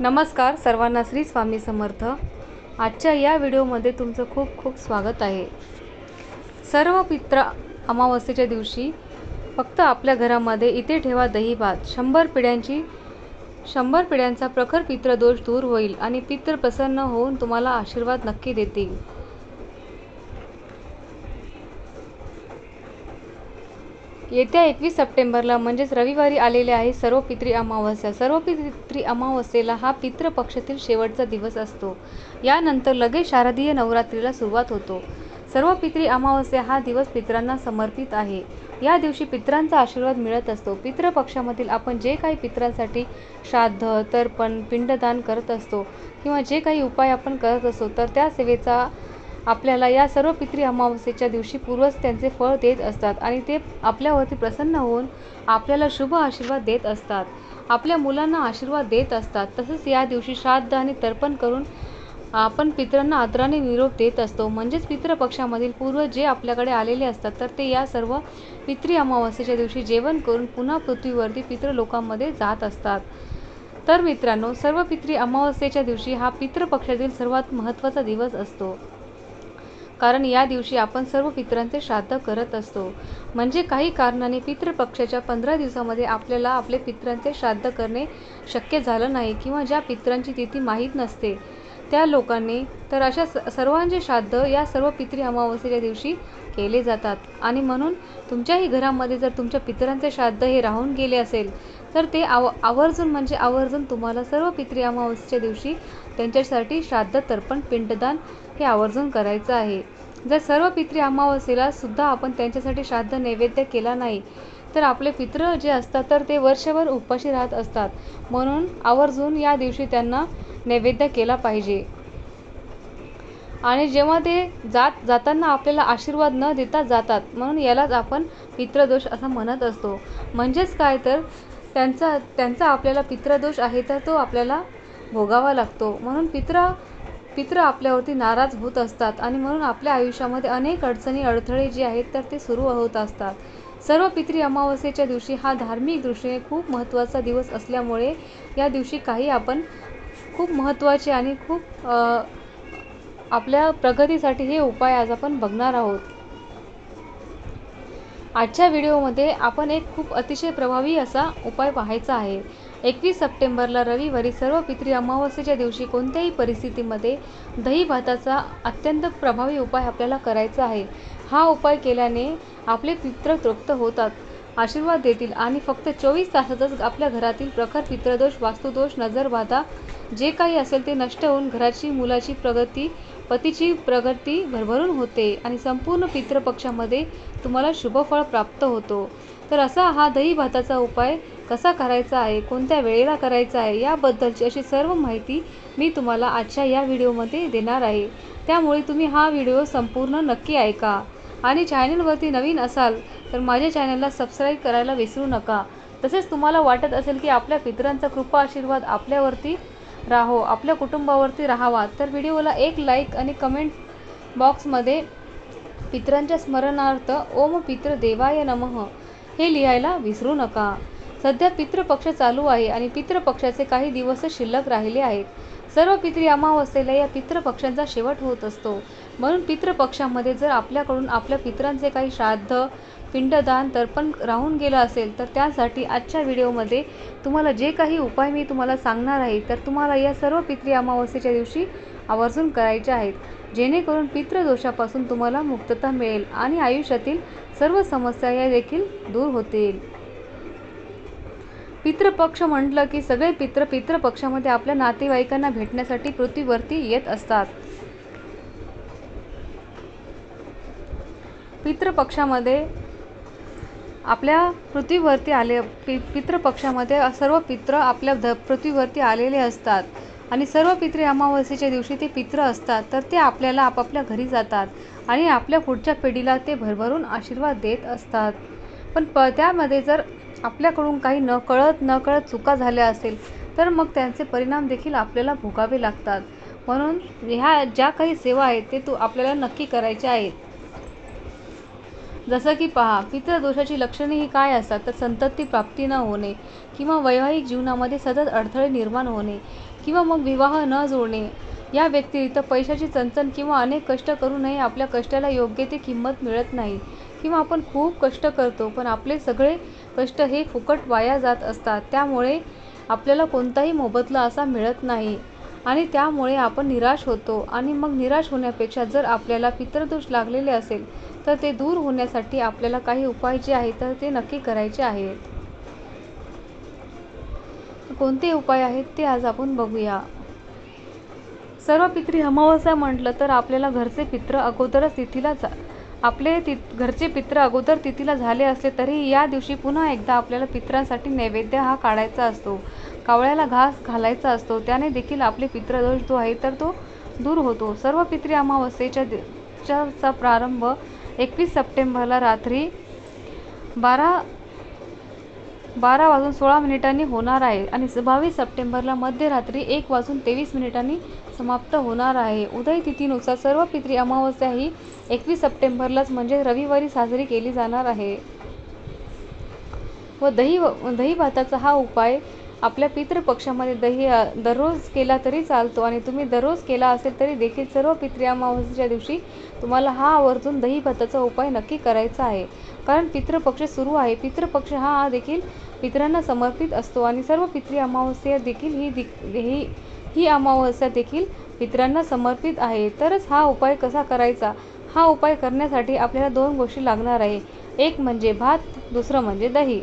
नमस्कार सर्वांना श्री स्वामी समर्थ. आजच्या या व्हिडिओमध्ये तुमचं खूप खूप स्वागत आहे. सर्व पित्र अमावस्येच्या दिवशी फक्त आपल्या घरामध्ये इथे ठेवा दही भात. शंभर पिढ्यांची शंभर पिढ्यांचा प्रखर पितृदोष दूर होईल आणि पित्र प्रसन्न होऊन तुम्हाला आशीर्वाद नक्की देतील. येत्या एकवीस सप्टेंबरला म्हणजेच रविवारी आलेले आहे सर्व पितृ अमावस्या. सर्व पितृ अमावस्येला हा पितृपक्षातील शेवटचा दिवस असतो. यानंतर लगेच शारदीय नवरात्रीला सुरुवात होतो. सर्व पितृ अमावस्या हा दिवस पितरांना समर्पित आहे. या दिवशी पितरांचा आशीर्वाद मिळत असतो. पितृपक्षामधील आपण जे काही पितरांसाठी श्राद्ध तर्पण पिंडदान करत असतो किंवा जे काही उपाय आपण करत असतो तर त्या सेवेचा आपल्याला या सर्व पितृ अमावस्येच्या दिवशी पूर्वज त्यांचे फळ देत असतात आणि ते आपल्यावरती प्रसन्न होऊन आपल्याला शुभ आशीर्वाद देत असतात. आपल्या मुलांना आशीर्वाद देत असतात. तसंच या दिवशी श्राद्ध आणि तर्पण करून आपण पितरांना आदराने निरोप देत असतो. म्हणजेच पितृपक्षामधील पूर्वज जे आपल्याकडे आलेले असतात तर ते या सर्व पितृ अमावस्येच्या दिवशी जेवण करून पुन्हा पृथ्वीवरती पितृलोकांमध्ये जात असतात. तर मित्रांनो सर्व पितृ अमावस्येच्या दिवशी हा पितृपक्षातील सर्वात महत्त्वाचा दिवस असतो. कारण या दिवशी आपण सर्व पितरांचे श्राद्ध करत असतो. म्हणजे काही कारणाने पितृपक्षाच्या पंधरा दिवसामध्ये आपल्याला आपले पितरांचे श्राद्ध करणे शक्य झालं नाही किंवा ज्या पितरांची तिथी माहीत नसते त्या लोकांनी तर अशा स सर्वांचे श्राद्ध या सर्व पितृ अमावस्येच्या दिवशी केले जातात. आणि म्हणून तुमच्याही घरामध्ये जर तुमच्या पितरांचे श्राद्ध हे राहून गेले असेल तर ते आव आवर्जून म्हणजे आवर्जून तुम्हाला सर्व पितृ अमावस्येच्या दिवशी त्यांच्यासाठी श्राद्ध तर्पण पिंडदान हे आवर्जून करायचं आहे. जर सर्व पितृ अमावस्येला सुद्धा आपण त्यांच्यासाठी श्राद्ध नैवेद्य केला नाही तर आपले पितृ जे असतात तर ते वर्षभर उपाशी राहत असतात. म्हणून आवर्जून या दिवशी त्यांना नैवेद्य केला पाहिजे. आणि जेव्हा ते जात जाताना आपल्याला आशीर्वाद न देता जातात म्हणून यालाच आपण पितृदोष असं म्हणत असतो. म्हणजेच काय तर त्यांचा त्यांचा आपल्याला पितृदोष आहे तर तो आपल्याला भोगावा लागतो. म्हणून पित्र पित्र आपल्यावरती नाराज होत असतात आणि म्हणून आपल्या आयुष्यामध्ये अनेक अडचणी अडथळे जे आहेत तर ते सुरू होत असतात. सर्व पितरी अमावस्येच्या दिवशी हा धार्मिक दृष्टीने खूप महत्त्वाचा दिवस असल्यामुळे या दिवशी काही आपण खूप महत्त्वाचे आणि खूप आपल्या प्रगतीसाठी हे उपाय आज आपण बघणार आहोत. आजच्या व्हिडिओमध्ये आपण एक खूप अतिशय प्रभावी असा उपाय पाहायचा आहे. एकवीस सप्टेंबरला रविवारी सर्व पितरी अमावस्येच्या दिवशी कोणत्याही परिस्थितीमध्ये दही भाताचा अत्यंत प्रभावी उपाय आपल्याला करायचा आहे. हा उपाय केल्याने आपले पित्र तृप्त होतात. आशीर्वाद देतील आणि फक्त चोवीस तासातच आपल्या घरातील प्रखर पित्रदोष वास्तुदोष नजरबाधा जे काही असेल ते नष्ट होऊन घराची मुलाची प्रगती पतीची प्रगती भरभरून होते आणि संपूर्ण पितृपक्षामध्ये तुम्हाला शुभफळ प्राप्त होतो. तर असा हा दही भाताचा उपाय कसा करायचा आहे कोणत्या वेळेला करायचा आहे याबद्दलची अशी सर्व माहिती मी तुम्हाला आजच्या या व्हिडिओमध्ये देणार आहे. त्यामुळे तुम्ही हा व्हिडिओ संपूर्ण नक्की ऐका. आणि चॅनलवरती नवीन असाल तर माझ्या चॅनलला सबस्क्राईब करायला विसरू नका. तसेच तुम्हाला वाटत असेल की आपल्या पितरांचा कृपा आशीर्वाद आपल्यावरती राहो आपल्या कुटुंबावरती राहावा तर व्हिडिओला एक लाईक आणि कमेंट बॉक्समध्ये पितरांच्या स्मरणार्थ ओम पित्र देवाय नमः हे लिहायला विसरू नका. सध्या पितृपक्ष चालू आहे आणि पितृपक्षाचे काही दिवसच शिल्लक राहिले आहेत. सर्व पितृ अमावस्येला या पितृपक्षांचा शेवट होत असतो. म्हणून पितृपक्षामध्ये जर आपल्याकडून आपल्या पितरांचे काही श्राद्ध पिंडदान तर्पण राहून गेलं असेल तर त्यासाठी आजच्या व्हिडिओमध्ये तुम्हाला जे काही उपाय मी तुम्हाला सांगणार आहे तर तुम्हाला या सर्व पितृ अमावस्येच्या दिवशी आवर्जून करायचे आहेत. जेणेकरून पितृदोषापासून तुम्हाला मुक्तता मिळेल आणि आयुष्यातील सर्व समस्या या देखील दूर होतील. पितृपक्ष म्हटलं की सगळे पित्र पितृपक्षामध्ये आपल्या नातेवाईकांना भेटण्यासाठी पृथ्वीवरती येत असतात. पितृपक्षामध्ये आपल्या पृथ्वीवरती आले पि पितृपक्षामध्ये सर्व पित्र आपल्या ध पृथ्वीवरती आलेले असतात. आणि सर्व पितृ अमावस्येच्या दिवशी ते पित्र असतात तर ते आपल्याला आपापल्या घरी जातात आणि आपल्या पुढच्या पिढीला ते भरभरून आशीर्वाद देत असतात. पण प त्यामध्ये जर आपल्याकडून काही न कळत चुका झाल्या असेल तर मग त्यांचे परिणाम देखील आपल्याला भोगावे लागतात. म्हणून ह्या ज्या काही सेवा आहेत ते तू आपल्याला नक्की करायच्या आहेत. जसं की पहा पितृदोषाची लक्षणे ही काय असतात? तर संतती प्राप्ती न होणे किंवा वैवाहिक जीवनामध्ये सतत अडथळे निर्माण होणे किंवा मग विवाह न जुळणे या व्यतिरिक्त पैशाची चणचण किंवा अनेक कष्ट करूनही आपल्या कष्टाला योग्य ती किंमत मिळत नाही किंवा आपण खूप कष्ट करतो पण आपले सगळे कष्ट हे फुकट वाया जात असतात. त्यामुळे आपल्याला कोणताही मोबदला असा मिळत नाही आणि त्यामुळे आपण निराश होतो. आणि मग निराश होण्यापेक्षा जर आपल्याला पितृदोष लागलेले असेल तर ते दूर होण्यासाठी आपल्याला काही उपाय जे आहेत तर ते नक्की करायचे आहेत. कोणते उपाय आहेत ते आज आपण बघूया. सर्व पित्री अमावस्या म्हटलं तर आपल्याला घरचे पित्र अगोदरच तिथीला जा आपले ति घरचे पित्र अगोदर तिथीला झाले असले तरी या दिवशी पुन्हा एकदा आपल्याला पित्रांसाठी नैवेद्य हा काढायचा असतो. कावळ्याला घास घालायचा असतो. त्याने देखील आपले पित्रदोष जो आहे तर तो दूर होतो. सर्व पित्री अमावस्येच्या चा प्रारंभ एकवीस सप्टेंबरला रात्री बारा बारा वाजून सोळा मिनिटांनी होणार आहे आणि बावीस सप्टेंबरला मध्यरात्री एक वाजून तेवीस मिनिटांनी समाप्त होणार आहे. उदय तिथीनुसार सर्व पित्री अमावस्या ही एकवीस सप्टेंबरलाच म्हणजे रविवारी साजरी केली जाणार आहे. व दही दही भाताचा हा उपाय आपल्या पितृपक्षामध्ये दही दररोज केला तरी चालतो आणि तुम्ही दररोज केला असेल तरी देखील सर्व पित्री अमावस्येच्या दिवशी तुम्हाला हा आवर्जून दही भाताचा उपाय नक्की करायचा आहे. कारण पितृपक्ष सुरू आहे. पितृपक्ष हा देखील पितरांना समर्पित असतो आणि सर्व पितृ अमावस्या देखील ही ही ही अमावस्या देखील पितरांना समर्पित आहे. तरच हा उपाय कसा करायचा? हा उपाय करण्यासाठी आपल्याला दोन गोष्टी लागणार आहे. एक म्हणजे भात दुसरं म्हणजे दही.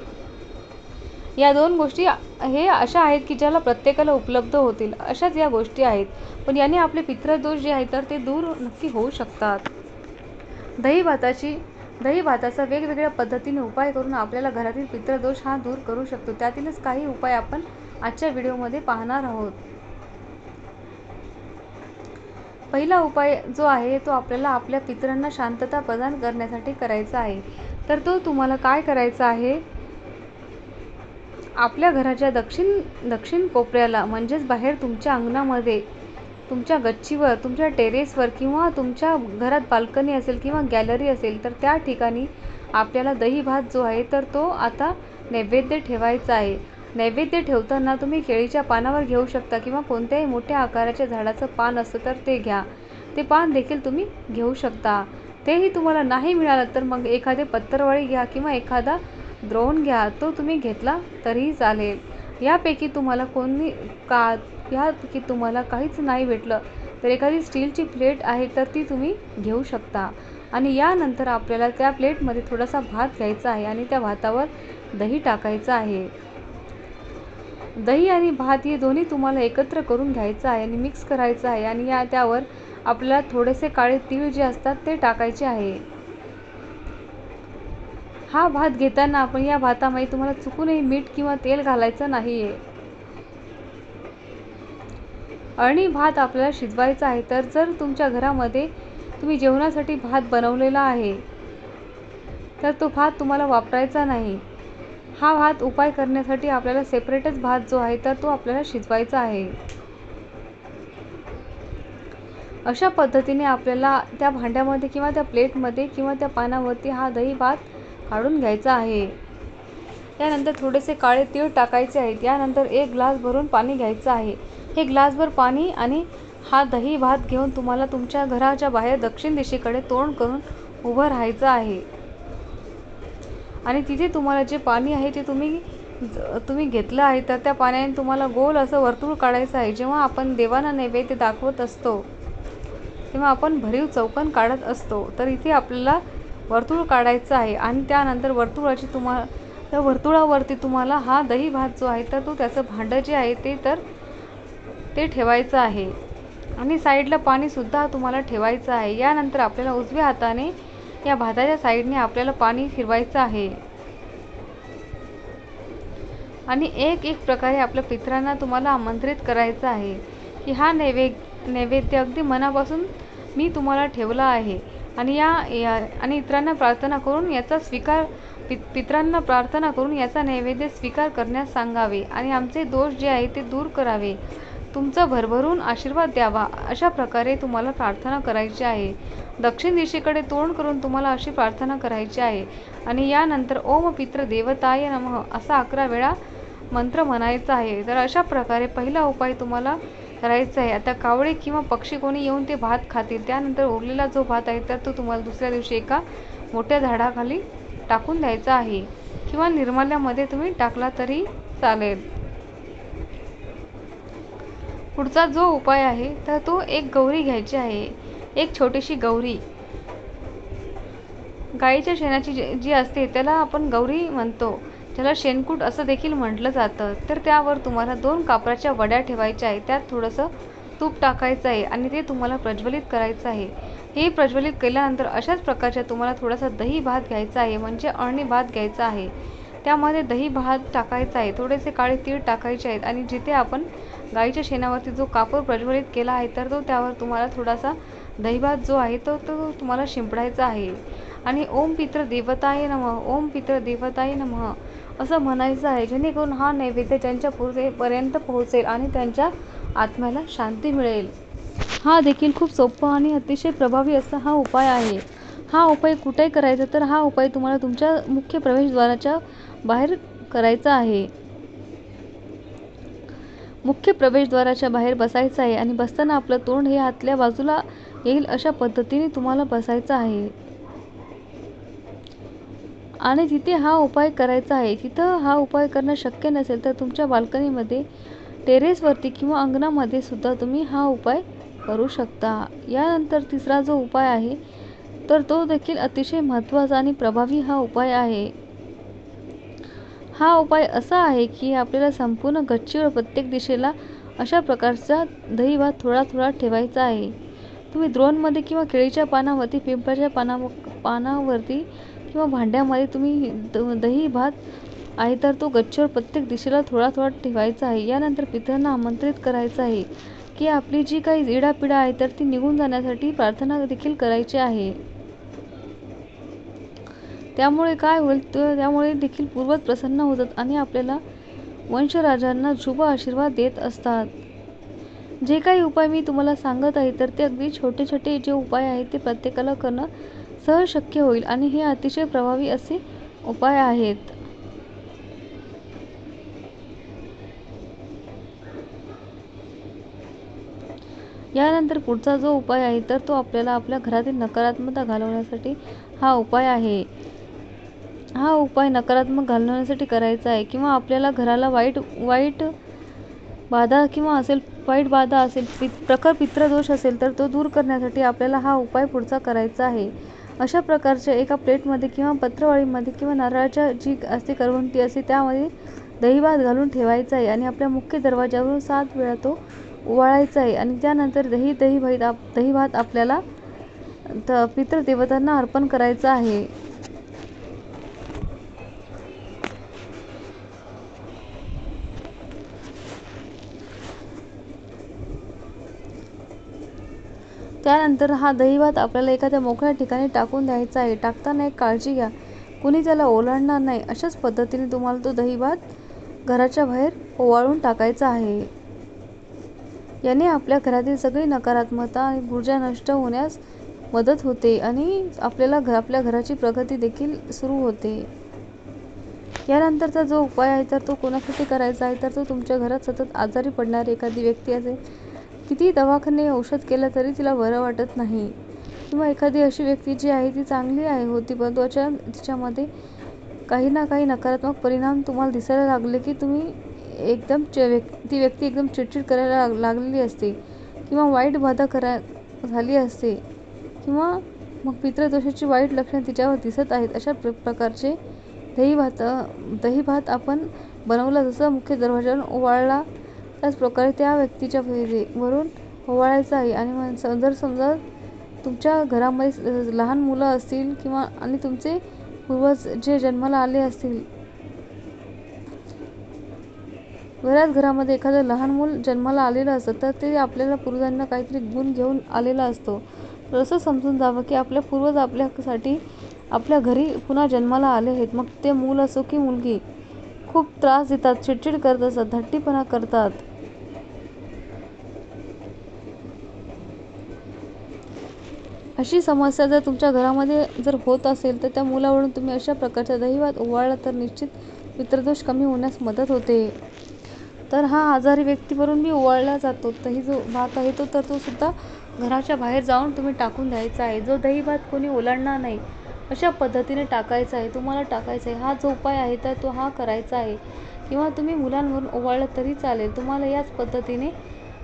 या दोन गोष्टी हे अशा आहेत की ज्याला प्रत्येकाला उपलब्ध होतील. अशाच या गोष्टी आहेत. पण याने आपले पितृदोष जे आहेत तर ते दूर नक्की होऊ शकतात. दही भाताची दही भाताचा वेगवेगळ्या पद्धतीने उपाय करून आपल्याला घरातील पितृदोष हा दूर करू शकतो. त्यातीलच काही उपाय आपण आजच्या व्हिडिओमध्ये पाहणार आहोत. पहिला उपाय जो आहे तो आपल्याला आपल्या पितरांना शांतता प्रदान करण्यासाठी करायचा आहे. तर तो तुम्हाला काय करायचा आहे? आपल्या घराच्या दक्षिण दक्षिण कोपऱ्याला म्हणजेच बाहेर तुमच्या अंगणामध्ये तुमच्या गच्चीवर तुमच्या टेरेसवर किंवा तुमच्या घरात बाल्कनी असेल किंवा गॅलरी असेल तर त्या ठिकाणी आपल्याला दही भात जो आहे तर तो आता नैवेद्य ठेवायचा आहे. नैवेद्य ठेवताना तुम्ही केळीच्या पानावर घेऊ शकता किंवा कोणत्याही मोठ्या आकाराच्या झाडाचं पान असतं तर ते घ्या. ते पान देखील तुम्ही घेऊ शकता. तेही तुम्हाला नाही मिळालं तर मग एखादे पत्तरवळी घ्या किंवा एखादा द्रोण घ्या तो तुम्ही घेतला तरीही चालेल. यापैकी तुम्हाला कोणी का यापैकी तुम्हाला काहीच नाही भेटलं. तर एखादी स्टीलची प्लेट आहे तर ती तुम्ही घेऊ शकता. आणि यानंतर आपल्याला त्या प्लेटमध्ये थोडासा भात घ्यायचा आहे आणि त्या भातावर दही टाकायचं आहे. दही आणि भात हे दोन्ही तुम्हाला एकत्र करून घ्यायचं आहे आणि मिक्स करायचं आहे आणि या त्यावर आपल्याला थोडेसे काळे तीळ जे असतात ते टाकायचे आहे. हा भात घेताना आपण या भातामध्ये तुम्हाला चुकूनही मीठ किंवा तेल घालायचं नाही आहे आणि भात आपल्याला शिजवायचा आहे तर जर तुमच्या घरामध्ये तुम्ही जेवणासाठी भात बनवलेला आहे तर तो भात तुम्हाला वापरायचा नाही. हा भात उपाय करण्यासाठी आपल्याला सेपरेटच भात जो आहे तर तो आपल्याला शिजवायचा आहे. अशा पद्धतीने आपल्याला त्या भांड्यामध्ये किंवा त्या प्लेटमध्ये किंवा त्या पानावरती हा दही भात काढून घ्यायचा आहे. त्यानंतर थोडेसे काळे तीळ टाकायचे आहेत यानंतर एक ग्लास भरून पाणी घ्यायचं आहे. हे ग्लासभर पाणी आणि हा दही भात घेऊन तुम्हाला तुमच्या घराच्या बाहेर दक्षिण दिशेकडे तोंड करून उभं राहायचं आहे. आणि तिथे तुम्हाला जे पाणी आहे ते तुम्ही तुम्ही घेतलं आहे तर त्या पाण्याने तुम्हाला गोल असं वर्तुळ काढायचं आहे. जेव्हा आपण देवांना नैवेद्य दाखवत असतो तेव्हा आपण भरीव चौकन काढत असतो. तर इथे आपल्याला वर्तुळ काढायचं आहे आणि त्यानंतर वर्तुळाची तुम्हाला त्या वर्तुळावरती तुम्हाला हा दही भात जो आहे तर तो त्याचं भांडं जे आहे ते तर ते ठेवायचं आहे. आणि साईडला पाणीसुद्धा तुम्हाला ठेवायचं आहे. यानंतर आपल्याला उजव्या हाताने या भाताच्या साईडने आपल्याला पाणी फिरवायचं आहे. आणि एक एक प्रकारे आपल्या पित्रांना तुम्हाला आमंत्रित करायचं आहे की हा नैवेद्य नैवेद्य अगदी मनापासून मी तुम्हाला ठेवला आहे. आणि या आणि इतरांना प्रार्थना करून याचा स्वीकार पि पितरांना प्रार्थना करून याचा नैवेद्य स्वीकार करण्यास सांगावे आणि आमचे दोष जे आहे ते दूर करावे. तुमचा भरभरून आशीर्वाद द्यावा अशा प्रकारे तुम्हाला प्रार्थना करायची आहे. दक्षिण दिशेकडे तोंड करून तुम्हाला अशी प्रार्थना करायची आहे. आणि यानंतर ओम पित्र देवताय नमः असा अकरा वेळा मंत्र म्हणायचा आहे. तर अशा प्रकारे पहिला उपाय तुम्हाला करायचं आहे आता कावळे किंवा पक्षी कोणी येऊन ते भात खातील त्यानंतर उरलेला जो भात आहे तर तो तुम्हाला दुसऱ्या दिवशी एका मोठ्या झाडाखाली टाकून द्यायचा आहे. किंवा निर्माल्यामध्ये तुम्ही टाकला तरी चालेल. पुढचा जो उपाय आहे तर तो एक गौरी घ्यायची आहे. एक छोटीशी गौरी. गाईच्या शेणाची जी जी असते त्याला आपण गौरी म्हणतो. त्याला शेणकूट असं देखील म्हटलं जातं. तर त्यावर तुम्हाला दोन कापराच्या वड्या ठेवायच्या आहे त्यात थोडंसं तूप टाकायचं आहे आणि ते तुम्हाला प्रज्वलित करायचं आहे. हे प्रज्वलित केल्यानंतर अशाच प्रकारच्या तुम्हाला थोडासा दही भात घ्यायचा आहे म्हणजे अळणी भात घ्यायचा आहे. त्यामध्ये दही भात टाकायचा आहे. थोडेसे काळे तीळ टाकायचे आहेत आणि जिथे आपण गाईच्या शेणावरती जो कापूर प्रज्वलित केला आहे तर तो त्यावर तुम्हाला थोडासा दहीभात जो आहे तो तो तुम्हाला शिंपडायचा आहे. आणि ओम पित्र देवताय नमः ओम पित्र देवताय नमः असं म्हणायचं आहे जेणेकरून हा नैवेद्य त्यांच्या पूर्वेपर्यंत पोहोचेल आणि त्यांच्या आत्म्याला शांती मिळेल. हा देखील खूप सोपा आणि अतिशय प्रभावी असा हा उपाय आहे. हा उपाय कुठे करायचा? तर हा उपाय तुम्हाला तुमच्या मुख्य प्रवेशद्वाराच्या बाहेर करायचा आहे. मुख्य प्रवेशद्वाराच्या बाहेर बसायचं आहे आणि बसताना आपलं तोंड हे आतल्या बाजूला येईल अशा पद्धतीने तुम्हाला बसायचं आहे. आणि तिथे हा उपाय करायचा आहे तिथं हा उपाय करणं शक्य नसेल तर तुमच्या बाल्कनीमध्ये टेरेसवरती किंवा अंगणामध्ये सुद्धा तुम्ही हा उपाय करू शकता. यानंतर तिसरा जो उपाय आहे तर तो देखील अतिशय महत्त्वाचा आणि प्रभावी हा उपाय आहे. हा उपाय असा आहे की आपल्याला संपूर्ण गच्चीवर प्रत्येक दिशेला अशा प्रकारचा दही भात थोडा थोडा ठेवायचा आहे. तुम्ही द्रोणमध्ये किंवा केळीच्या पानावरती पिंपळाच्या पाना पानावरती किंवा भांड्यामध्ये तुम्ही द दही भात आहे तर तो गच्चीवर प्रत्येक दिशेला थोडा थोडा ठेवायचा आहे. यानंतर पितरांना आमंत्रित करायचं आहे की आपली जी काही इडापिडा आहे तर ती निघून जाण्यासाठी प्रार्थना देखील करायची आहे. त्यामुळे काय होईल त्यामुळे देखील पूर्वज प्रसन्न होतात आणि आपल्याला वंशराजांना शुभ आशीर्वाद देत असतात. जे काही उपाय मी तुम्हाला सांगत आहे तर ते अगदी छोटे छोटे जे उपाय आहेत ते प्रत्येकाला करणं सहज शक्य होईल आणि हे अतिशय प्रभावी असे उपाय आहेत. यानंतर पुढचा जो उपाय आहे तर तो आपल्याला आपल्या घरातील नकारात्मकता घालवण्यासाठी हा उपाय आहे. हा उपाय नकारात्मक घालवण्यासाठी करायचा आहे किंवा आपल्याला घराला वाईट वाईट बाधा किंवा असेल वाईट बाधा असेल पित प्रखर पित्रदोष असेल तर तो दूर करण्यासाठी आपल्याला हा उपाय पुढचा करायचा आहे. अशा प्रकारच्या एका प्लेटमध्ये किंवा पत्रावळीमध्ये किंवा नारळाच्या जी असते करवंटी असते त्यामध्ये दहीभात घालून ठेवायचा आहे आणि आपल्या मुख्य दरवाजावरून सात वेळा तो ओवाळायचा आहे. आणि त्यानंतर दही दही भात आप दही भात आपल्याला त पितृदेवतांना अर्पण करायचं आहे. त्यानंतर हा दहीभात आपल्याला एखाद्या मोकळ्या ठिकाणी टाकून द्यायचा आहे. टाकताना एक काळजी घ्या. कुणी त्याला ओलांडणार नाही अशाच पद्धतीने तुम्हाला तो दहीभात घराच्या बाहेर ओवाळून टाकायचा आहे. याने आपल्या घरातील सगळी नकारात्मकता आणि ऊर्जा नष्ट होण्यास मदत होते आणि आपल्याला घ आपल्या घराची प्रगती देखील सुरू होते. यानंतरचा जो उपाय आहे तर तो कोणासाठी करायचा आहे तर तो तुमच्या घरात सतत आजारी पडणारी एखादी व्यक्ती असेल किती दवाखाने औषध केलं तरी तिला बरं वाटत नाही. किंवा एखादी अशी व्यक्ती जी आहे ती चांगली आहे होती पण त्वचा तिच्यामध्ये काही ना काही नकारात्मक परिणाम तुम्हाला दिसायला लागले की तुम्ही एकदम च व्यक् ती व्यक्ती एकदम चिडचिड करायला लाग लागलेली असते. किंवा वाईट बाधा करा झाली असते. किंवा मग पितृदोषाची वाईट लक्षणं तिच्यावर दिसत आहेत अशा प्र प्रकारचे दही भात दही भात आपण बनवला जसं मुख्य दरवाजावरून ओवाळला त्याचप्रकारे त्या व्यक्तीच्या वरून ओवाळायचं आहे आणि मग जर समजा तुमच्या घरामध्ये लहान मुलं असतील किंवा आणि तुमचे पूर्वज जे जन्माला आले असतील. बऱ्याच घरामध्ये एखादं लहान मूल जन्माला आलेलं असतं तर ते आपल्याला पूर्वजांना काहीतरी गुण घेऊन आलेला असतो. तर असं समजून जावं की आपल्या पूर्वज आपल्यासाठी आपल्या घरी पुन्हा जन्माला आले आहेत. मग ते मूल असो की मुलगी खूप त्रास देतात चिडचिड करत असतात धट्टीपणा करतात. अशी समस्या जर तुमच्या घरामध्ये जर होत असेल तर त्या मुलावरून तुम्ही अशा प्रकारचा दहीभात ओवाळला तर निश्चित पितृदोष कमी होण्यास मदत होते. तर हा आजारी व्यक्तीवरून मी ओवाळला जातो. दही जो भात आहे तो तर तो सुद्धा घराच्या बाहेर जाऊन तुम्ही टाकून द्यायचा आहे. जो दही भात कोणी ओलांडणार नाही अशा पद्धतीने टाकायचा आहे. तुम्हाला टाकायचा आहे. हा जो उपाय आहे तर तो हा करायचा आहे. किंवा तुम्ही मुलांवरून ओवाळलं तरी चालेल. तुम्हाला याच पद्धतीने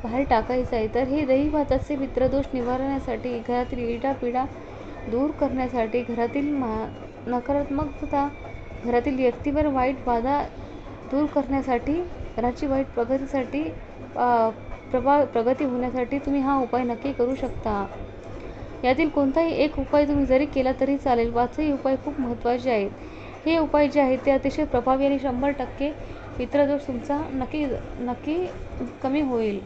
बाहेर टाकायचं आहे. तर हे दहीभाताचे भाताचे निवारण्यासाठी घरातील इडापिडा दूर करण्यासाठी घरातील मा नकारात्मकता घरातील व्यक्तीवर वाईट बाधा दूर करण्यासाठी घराची वाईट प्रगतीसाठी प्रभा प्रगती होण्यासाठी तुम्ही हा उपाय नक्की करू शकता. यातील कोणताही एक उपाय तुम्ही जरी केला तरी चालेल. पाचही उपाय खूप महत्त्वाचे आहेत. हे उपाय जे आहेत ते अतिशय प्रभावी आणि शंभर टक्के मित्रदोष तुमचा नक्की नक्की कमी होईल.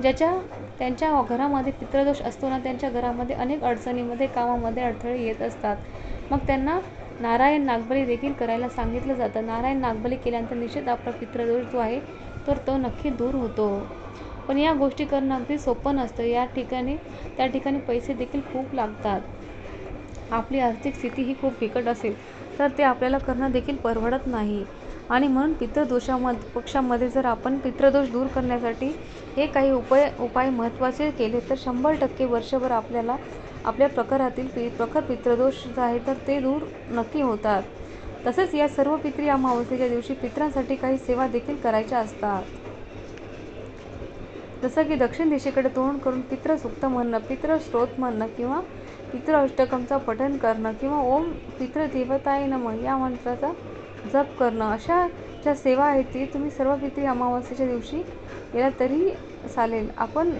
ज्याच्या त्यांच्या घरामध्ये पितृदोष असतो ना त्यांच्या घरामध्ये अनेक अडचणीमध्ये कामामध्ये अडथळे येत असतात. मग त्यांना नारायण नागबली देखील करायला सांगितलं जातं. नारायण नागबली केल्यानंतर निश्चित आपला पित्रदोष जो आहे तर तो नक्की दूर होतो. पण या गोष्टी करणं अगदी सोपं नसतं. या ठिकाणी त्या ठिकाणी पैसे देखील खूप लागतात. आपली आर्थिक स्थिती ही खूप बिकट असेल तर ते आपल्याला करणं देखील परवडत नाही. आणि म्हणून पितृदोषामध पक्षामध्ये जर आपण पितृदोष दूर करण्यासाठी हे काही उपाय उपाय महत्त्वाचे केले तर शंभर टक्के वर्षभर आपल्याला आपल्या प्रकारातील पि प्रखर पितृदोष जे आहे तर ते दूर नक्की होतात. तसेच या सर्व पितृ अमावस्येच्या दिवशी पितरांसाठी काही सेवा देखील करायच्या असतात. जसं की दक्षिण दिशेकडे तोंड करून पितृसुक्त म्हणणं पितृश्रोत म्हणणं किंवा पितृ अष्टकमचा पठण करणं किंवा ओम पितृदेवताय नम या मंत्राचा जप करणं अशा ज्या सेवा आहेत ती तुम्ही सर्व पितृ अमावास्येच्या दिवशी केल्या तरी चालेल. आपण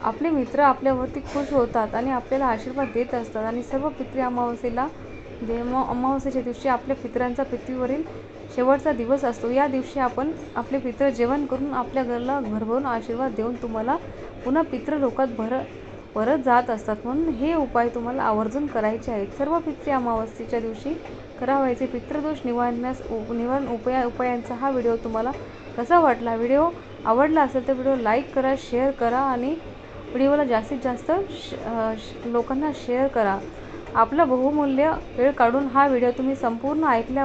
आपले मित्र आपल्यावरती खुश होतात आणि आपल्याला आशीर्वाद देत असतात आणि सर्व पितृ अमावस्येला देव अमावस्येच्या दिवशी आपल्या पितरांचा पृथ्वीवरील शेवटचा दिवस असतो. या दिवशी आपण आपले पित्र जेवण करून आपल्या घराला भरभरून आशीर्वाद देऊन तुम्हाला पुन्हा पितृलोकात भर परत जात असतात. म्हणून हे उपाय तुम्हाला आवर्जून करायचे आहेत. सर्व पितृ अमावस्येच्या दिवशी करावायचे पितृदोष निवारण्यास निवारण उपाय उपायांचा हा व्हिडिओ तुम्हाला कसा वाटला? व्हिडिओ आवडला असेल तर व्हिडिओ लाईक करा शेअर करा आणि व्हिडिओला जास्तीत जास्त श लोकांना शेअर करा. आपला बहुमूल्य वेळ काढून हा व्हिडिओ तुम्ही संपूर्ण ऐकल्या